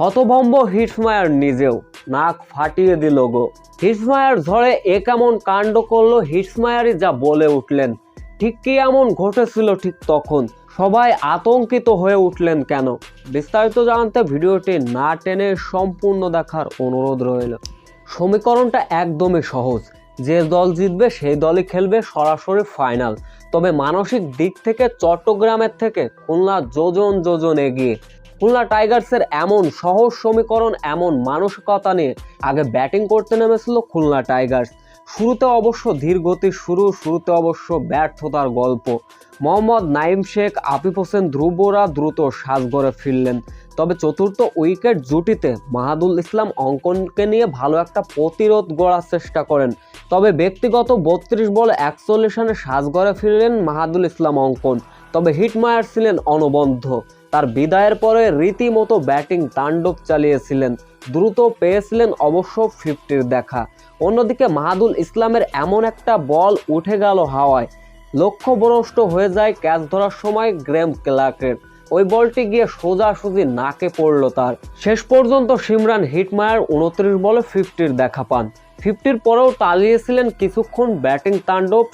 হতভম্ব হিটসমায়ার নিজেও নাক ফাটিয়ে দিল গো। হিটসমায়ার ঝড়ে এ কেমন কাণ্ড করল হিটসমায়ারই যা বলে উঠলেন। ঠিক কি এমন ঘটেছিল ঠিক তখন? সবাই আতঙ্কিত হয়ে উঠলেন কেন? বিস্তারিত জানতে ভিডিওটি না টেনে সম্পূর্ণ দেখার অনুরোধ রইল। সমীকরণটা একদমই সহজ। যে দল জিতবে সেই দলই খেলবে সরাসরি ফাইনাল। তবে মানসিক দিক থেকে চট্টগ্রামের থেকে খুলনা যোজন যোজন এগিয়ে। খুলনা টাইগার্সের এমন সহজ সমীকরণ, এমন মানসিকতা নিয়ে আগে ব্যাটিং করতে নেমেছিল খুলনা টাইগার্স। শুরুতে অবশ্য ধীর গতির শুরু, শুরুতে অবশ্য ব্যর্থতার গল্প। মোহাম্মদ নাইম শেখ, আফিফ হোসেন ধ্রুবরা দ্রুত সাজগড়ে ফিরলেন। তবে চতুর্থ উইকেট জুটিতে মাহাদুল ইসলাম অঙ্কনকে নিয়ে ভালো একটা প্রতিরোধ গড়ার চেষ্টা করেন। তবে ব্যক্তিগত বত্রিশ বল, একচল্লিশ রানে সাজগড়ে ফিরলেন মাহাদুল ইসলাম অঙ্কন। তবে হিটমায়ার ছিলেন অনবন্ধ তার বিদায়ের পরে রীতিমতো ব্যাটিং তাণ্ডব চালিয়েছিলেন। দ্রুত পেয়েছিলেন অবশ্য ফিফটির দেখা। অন্যদিকে মাহাদুল ইসলামের এমন একটা বল উঠে গেল হাওয়ায়। লক্ষ্যভ্রষ্ট হয়ে যায় ক্যাচ ধরার সময় গ্রেম ক্লার্কের। ওই বলটি গিয়ে সোজাসুজি নাকে পড়ল তার। শেষ পর্যন্ত সিমরান হিটমায়ার উনত্রিশ বলে ফিফটির দেখা পান। ফিফটির পরেও তালিয়েছিলেন কিছুক্ষণ ব্যাটিং তাণ্ডব।